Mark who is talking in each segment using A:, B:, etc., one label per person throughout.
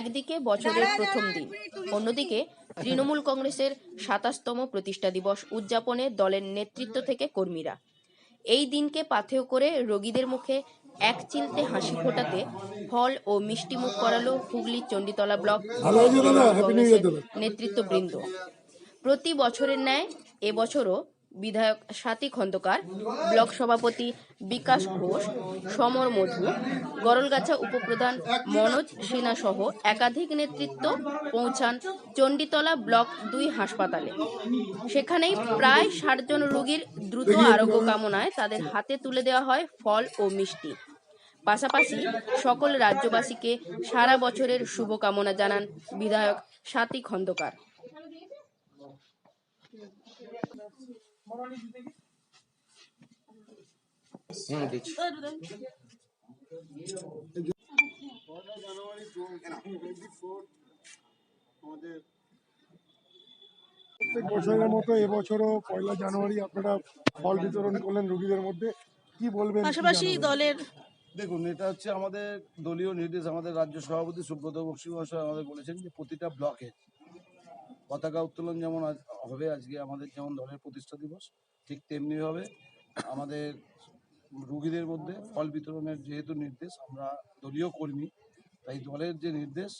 A: একদিকে বছরের প্রথম দিন অন্যদিকে তৃণমূল কংগ্রেসের সাতাশতম প্রতিষ্ঠা দিবস উদযাপনে দলের নেতৃত্ব থেকে কর্মীরা। এই দিনকে পাথেয় করে রোগীদের মুখে এক চিলতে হাসি ফোটাতে ফল ও মিষ্টি মুখ করালো হুগলি চণ্ডীতলা ব্লক কংগ্রেসের নেতৃত্ববৃন্দ। প্রতি বছরের ন্যায় এবছরও বিধায়ক স্বাতী খন্দকার ব্লক সভাপতি বিকাশ ঘোষ সমর মধু গরলগাছা উপপ্রধান মনোজ সিনহা সহ একাধিক নেতৃত্ব পৌঁছান চণ্ডীতলা ব্লক দুই হাসপাতালে। সেখানেই প্রায় ষাট জন রোগীর দ্রুত আরোগ্য কামনায় তাদের হাতে তুলে দেওয়া হয় ফল ও মিষ্টি। পাশাপাশি সকল রাজ্যবাসীকে সারা বছরের শুভকামনা জানান বিধায়ক স্বাতী খন্দকার।
B: আমাদের প্রত্যেক বছরের মতো এবছরও পয়লা জানুয়ারি আপনারা ফল বিতরণ করলেন রোগীদের মধ্যে। কি বলবেন
C: পাশাপাশি দলের
D: দেখুন এটা হচ্ছে আমাদের দলীয় নির্দেশ আমাদের রাজ্য সভাপতি সুব্রত বক্সি মহাশয় আমাদের বলেছেন যে প্রতিটা ব্লকে পতাকা উত্তোলন যেমন আজ হবে আজকে আমাদের যেমন দলের প্রতিষ্ঠা দিবস ঠিক তেমনি হবে আমাদের রুগীদের মধ্যে ফল বিতরণের যেহেতু নির্দেশ আমরা দলীয় কর্মী তাই দলের যে নির্দেশ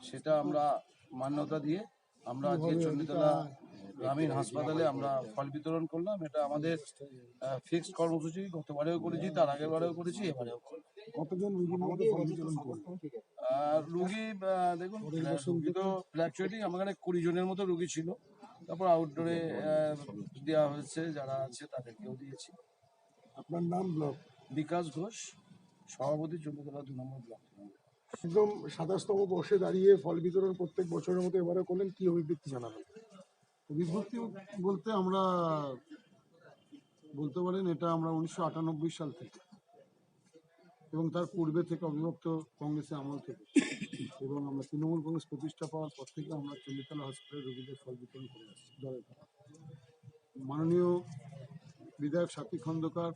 D: সেটা আমরা মান্যতা দিয়ে আমরা আজকে চণ্ডীতলা গ্রামীণ হাসপাতালে আমরা ফল বিতরণ করলাম। এটা আমাদের ফিক্সড কর্মসূচি গতবারেও করেছি তার আগের বারেও করেছি এবারেও।
B: কতজন রোগীর ফল বিতরণ করলেন
D: আর রুগী দেখুন রুগী তো ফ্ল্যাকচুয়েটলি আমার এখানে কুড়ি জনের মতো রুগী ছিল। তারপর আউটডোরে দেওয়া হয়েছে যারা আছে তাদেরকেও দিয়েছি।
B: আপনার নাম ব্লক?
D: বিকাশ ঘোষ সভাপতি চন্দ্রকলা দু নম্বর ব্লক।
B: একদম সাতাশতম বর্ষে দাঁড়িয়ে ফল বিতরণ প্রত্যেক বছরের মতো এবারে করলেন কি অভিব্যক্তি জানাবেন?
E: অভিভূতি বলতে আমরা বলতে পারেন এটা আমরা উনিশশো আটানব্বই সাল থেকে এবং তার পূর্বে থেকে অবিভক্ত কংগ্রেসের আমল থেকে। এবং আমরা তৃণমূল কংগ্রেস প্রতিষ্ঠা পাওয়ার পর থেকে আমরা চল্লিতলা হসপিটালে রোগীদের ফল বিতরণ করে আসছি দলের মাননীয় বিধায়ক সাথী খন্দকার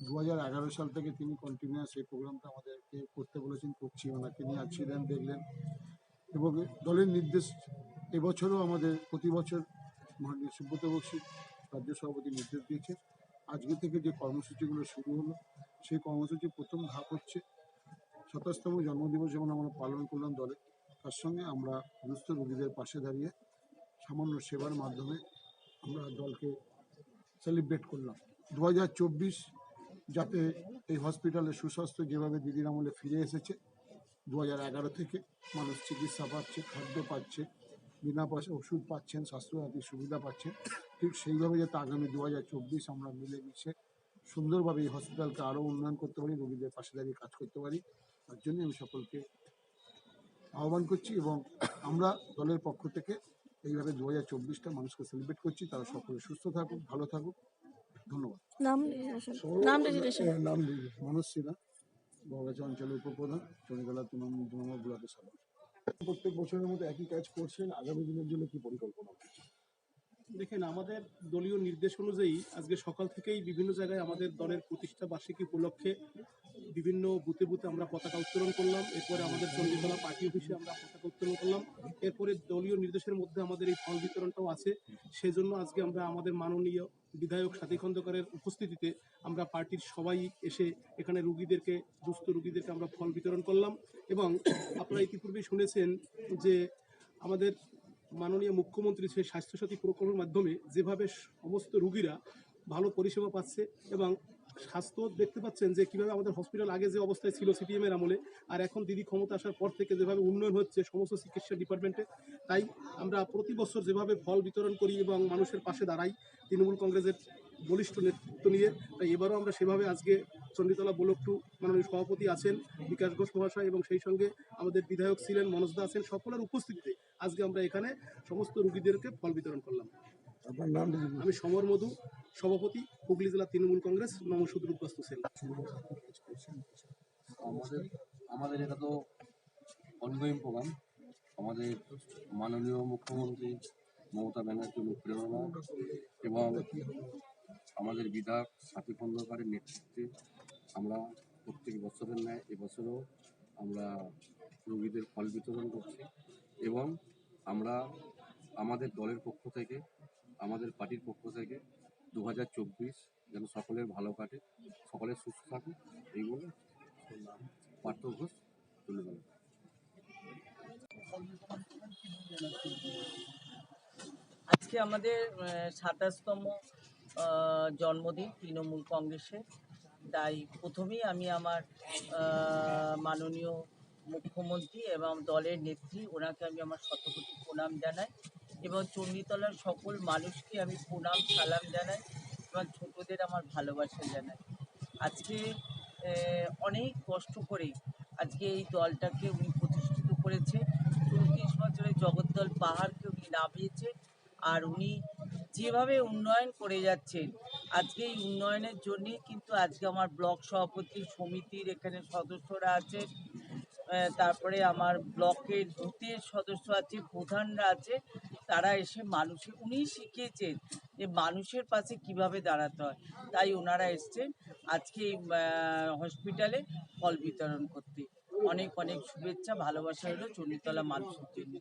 E: দু সাল থেকে তিনি কন্টিনিউয়াস এই প্রোগ্রামটা আমাদেরকে করতে বলেছেন করছি ওনাকে নিয়ে আসছিলেন দেখলেন। এবং দলের নির্দেশ এবছরও আমাদের প্রতি বছর মাননীয় সুব্রত বক্সী রাজ্য সভাপতি নির্দেশ দিয়েছে আজকে থেকে যে কর্মসূচিগুলো শুরু হলো, সেই কর্মসূচির প্রথম ধাপ হচ্ছে সাতাশতম জন্মদিবস যেমন আমরা পালন করলাম দলে, তার সঙ্গে আমরা দুস্থ রোগীদের পাশে দাঁড়িয়ে সামান্য সেবার মাধ্যমে আমরা দলকে সেলিব্রেট করলাম। দু হাজার চব্বিশ যাতে এই হসপিটালে সুস্বাস্থ্য যেভাবে দিদির আমলে ফিরে এসেছে দু হাজার এগারো থেকে মানুষ চিকিৎসা পাচ্ছে, খাদ্য পাচ্ছে বিনা পয়সা ওষুধ পাচ্ছেন স্বাস্থ্যসাথী সুবিধা পাচ্ছেন। ঠিক সেইভাবে যাতে আগামী দু হাজার চব্বিশ আমরা মিলেমিশে সুন্দরভাবে এই হসপিটালকে আরও উন্নয়ন করতে পারি রোগীদের পাশে দাঁড়িয়ে কাজ করতে পারি। তার জন্য আমি সকলকে আহ্বান করছি এবং আমরা দলের পক্ষ থেকে এইভাবে দু হাজার চব্বিশটা মানুষকে সেলিব্রেট করছি। তারা সকলে সুস্থ থাকুক ভালো থাকুক। ধন্যবাদ।
C: নাম।
E: মনোজ সিনহা বগাচা অঞ্চলের উপপ্রধান চন্ডীতলা তৃণমূল তৃণমূল ব্লকের সদস্য
B: প্রত্যেক বছরের মতো একই কাজ করছেন। আগামী দিনের জন্য কী পরিকল্পনা?
F: দেখেন, আমাদের দলীয় নির্দেশ অনুযায়ী আজকে সকাল থেকেই বিভিন্ন জায়গায় আমাদের দলের প্রতিষ্ঠা বার্ষিকী উপলক্ষে বিভিন্ন বুথে বুথে আমরা পতাকা উত্তোলন করলাম। এরপরে আমাদের চণ্ডীতলা পার্টি অফিসে আমরা পতাকা উত্তোলন করলাম। এরপরে দলীয় নির্দেশের মধ্যে আমাদের এই ফল বিতরণটাও আছে। সেজন্য আজকে আমরা আমাদের মাননীয় বিধায়ক সাথী খন্দকারের উপস্থিতিতে আমরা পার্টির সবাই এসে এখানে রুগীদেরকে, দুস্থ রুগীদেরকে আমরা ফল বিতরণ করলাম। এবং আপনারা ইতিপূর্বেই শুনেছেন যে আমাদের মাননীয় মুখ্যমন্ত্রী সেই স্বাস্থ্যসাথী প্রকল্পের মাধ্যমে যেভাবে সমস্ত রুগীরা ভালো পরিষেবা পাচ্ছে এবং স্বাস্থ্য দেখতে পাচ্ছেন যে কীভাবে আমাদের হসপিটাল আগে যে অবস্থায় ছিল সিপিএম এর আমলে, আর এখন দিদি ক্ষমতা আসার পর থেকে যেভাবে উন্নয়ন হচ্ছে সমস্ত চিকিৎসা ডিপার্টমেন্টে, তাই আমরা প্রতি বছর যেভাবে ফল বিতরণ করি এবং মানুষের পাশে দাঁড়াই, তৃণমূল কংগ্রেসের বলিষ্ঠ নেতৃত্ব নিয়ে, তাই এবারও আমরা সেভাবে আজকে চণ্ডীতলা ব্লক টু মাননীয় সভাপতি আছেন বিকাশ ঘোষ মহাশয় এবং সেই সঙ্গে আমাদের বিধায়ক ছিলেন মনোজদা আছেন। সকলের উপস্থিতিতে আজকে আমরা এখানে সমস্ত রুগীদেরকে ফল বিতরণ করলাম।
B: আপনার নাম
F: আমি সমর মধু সভাপতি হুগলি জেলা তৃণমূল কংগ্রেস নমসুদ্রুগ্রস্ত সেল
G: আমাদের আমাদের এটা তো অনগোয়িং প্রোগ্রাম। আমাদের মাননীয় মুখ্যমন্ত্রী মমতা ব্যানার্জি অনুপ্রেরণা এবং আমাদের বিধায়ক সাথী খন্দকারের নেতৃত্বে আমরা প্রত্যেক বছরের ন্যায় এবছরও আমরা রোগীদের ফল বিতরণ করছি এবং আমরা আমাদের দলের পক্ষ থেকে, আমাদের পার্টির পক্ষ থেকে দু হাজার চব্বিশ যেন সকলের ভালো কাটে সকলের সুস্থ থাকুক, এই বলে পার্থ ঘোষ তুলে
H: আজকে আমাদের সাতাশতম জন্মদিন তৃণমূল কংগ্রেসের। তাই প্রথমেই আমি আমার মাননীয় মুখ্যমন্ত্রী এবং দলের নেত্রী, ওনাকে আমি আমার শতকোটি প্রণাম জানাই এবং চণ্ডীতলার সকল মানুষকে আমি প্রণাম, সালাম জানাই এবং ছোটদের আমার ভালোবাসা জানাই। আজকে অনেক কষ্ট করে আজকে এই দলটাকে উনি প্রতিষ্ঠিত করেছে। চৌত্রিশ বছরের জগদ্দল পাহাড়কে উনি নামিয়েছে। আর উনি যেভাবে উন্নয়ন করে যাচ্ছেন, আজকে এই উন্নয়নের জন্যেই কিন্তু আজকে আমার ব্লক সভাপতি সমিতির এখানে সদস্যরা আছেন তারপরে আমার ব্লকের বুথের সদস্য আছে, প্রধানরা আছে, তারা এসে মানুষের উনি শিখিয়েছেন যে মানুষের পাশে কীভাবে দাঁড়াতে হয়। তাই ওনারা এসছেন আজকে হসপিটালে ফল বিতরণ করতে। অনেক অনেক শুভেচ্ছা, ভালোবাসা হলো চণ্ডীতলা মানুষের জন্য।